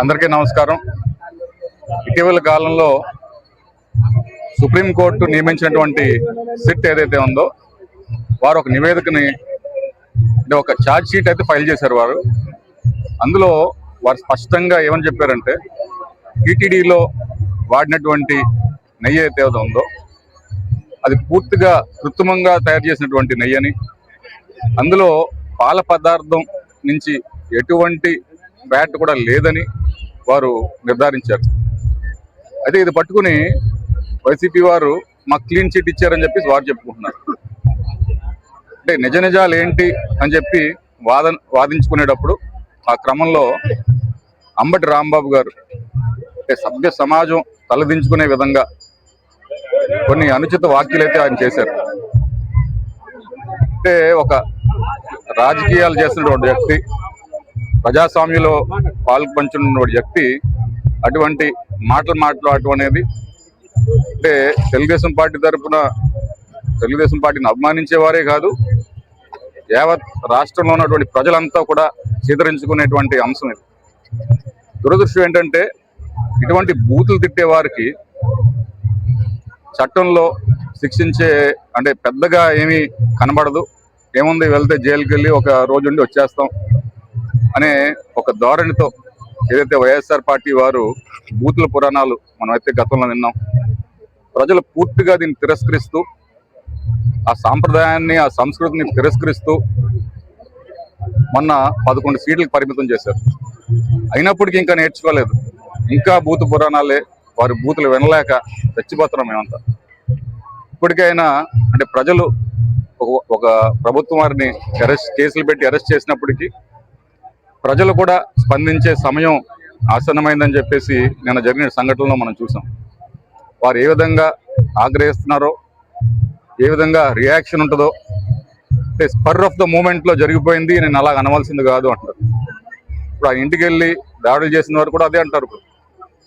అందరికీ నమస్కారం. ఇటీవల కాలంలో సుప్రీంకోర్టు నియమించినటువంటి సిట్ ఏదైతే ఉందో వారు ఒక నివేదికని అంటే ఒక ఛార్జ్ షీట్ అయితే ఫైల్ చేశారు వారు. అందులో వారు స్పష్టంగా ఏమని చెప్పారంటే టీటీడీలో వాడినటువంటి నెయ్యి అయితే ఉందో అది పూర్తిగా కృత్రిమంగా తయారు చేసినటువంటి నెయ్యి అని అందులో పాల పదార్థం నుంచి ఎటువంటి ఫ్యాట్ కూడా లేదని వారు నిర్ధారించారు. అయితే ఇది పట్టుకుని వైసీపీ వారు మాకు క్లీన్ చిట్ ఇచ్చారని చెప్పి వారు చెప్పుకుంటున్నారు. అంటే నిజ నిజాలు ఏంటి అని చెప్పి వాద వాదించుకునేటప్పుడు ఆ క్రమంలో అంబటి రాంబాబు గారు అంటే సభ్య సమాజం తలదించుకునే విధంగా కొన్ని అనుచిత వ్యాఖ్యలైతే ఆయన చేశారు. అంటే ఒక రాజకీయాలు చేస్తున్నటువంటి వ్యక్తి ప్రజాస్వామ్యంలో పాల్పంచున్నటువంటి వ్యక్తి అటువంటి మాటలు మాట్లాడటం అనేది అంటే తెలుగుదేశం పార్టీ తరఫున తెలుగుదేశం పార్టీని అభిమానించేవారే కాదు యావత్ రాష్ట్రంలో ఉన్నటువంటి ప్రజలంతా కూడా చీదరించుకునేటువంటి అంశం ఇది. దురదృష్టం ఏంటంటే ఇటువంటి బూతులు తిట్టే వారికి చట్టంలో శిక్షించే అంటే పెద్దగా ఏమీ కనబడదు. ఏముంది వెళ్తే జైలుకి వెళ్ళి ఒక రోజు ఉండి వచ్చేస్తాం. అనే ఒక ధోరణితో ఏదైతే వైఎస్ఆర్ పార్టీ వారు బూతుల పురాణాలు మనమైతే గతంలో విన్నాం ప్రజలు పూర్తిగా దీన్ని తిరస్కరిస్తూ ఆ సాంప్రదాయాన్ని ఆ సంస్కృతిని తిరస్కరిస్తూ మొన్న పదకొండు సీట్లకు పరిమితం చేశారు. అయినప్పటికీ ఇంకా నేర్చుకోలేదు. ఇంకా బూతు పురాణాలే వారి బూతులు వినలేక చచ్చిపోతున్నాం మేమంతా. ఇప్పటికైనా అంటే ప్రజలు ఒక- ఒక ప్రభుత్వం వారిని అరెస్ట్ కేసులు పెట్టి అరెస్ట్ చేసినప్పటికీ ప్రజలు కూడా స్పందించే సమయం ఆసన్నమైందని చెప్పేసి నిన్న జరిగిన సంఘటనలో మనం చూసాం. వారు ఏ విధంగా ఆగ్రహిస్తున్నారో ఏ విధంగా రియాక్షన్ ఉంటుందో అంటే స్పర్ ఆఫ్ ద మూమెంట్లో జరిగిపోయింది నేను అలా అనవలసింది కాదు అంటారు ఇప్పుడు ఆ ఇంటికి వెళ్ళి దాడులు చేసిన వారు కూడా అదే అంటారు.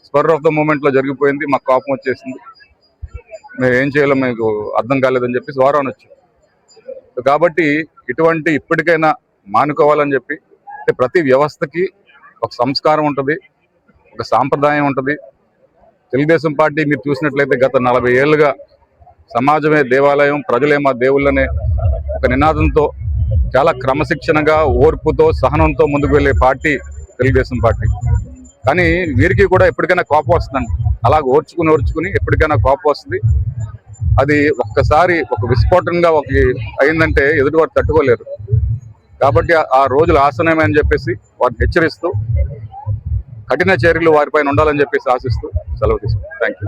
స్పర్ ఆఫ్ ద మూమెంట్లో జరిగిపోయింది మాకు కోపం వచ్చేసింది. మేము ఏం చేయాలో మీకు అర్థం కాలేదని చెప్పేసి వారు అనొచ్చు. కాబట్టి ఇటువంటి ఇప్పటికైనా మానుకోవాలని చెప్పి అంటే ప్రతి వ్యవస్థకి ఒక సంస్కారం ఉంటుంది ఒక సాంప్రదాయం ఉంటుంది. తెలుగుదేశం పార్టీ మీరు చూసినట్లయితే గత నలభై ఏళ్ళుగా సమాజమే దేవాలయం ప్రజలే మా దేవుళ్ళనే ఒక నినాదంతో చాలా క్రమశిక్షణగా ఓర్పుతో సహనంతో ముందుకు వెళ్ళే పార్టీ తెలుగుదేశం పార్టీ. కానీ వీరికి కూడా ఎప్పటికైనా కోపం వస్తుందండి. అలా ఓర్చుకుని ఓర్చుకుని ఎప్పటికైనా కోపం వస్తుంది. అది ఒక్కసారి ఒక విస్ఫోటనంగా ఒక అయిందంటే ఎదుటివారు తట్టుకోలేరు. కాబట్టి ఆ- రోజులు ఆసనమే చెప్పేసి వారిని హెచ్చరిస్తూ కఠిన చర్యలు వారిపైన ఉండాలని చెప్పేసి ఆశిస్తూ సెలవు తీసుకుంటాం థ్యాంక్ యూ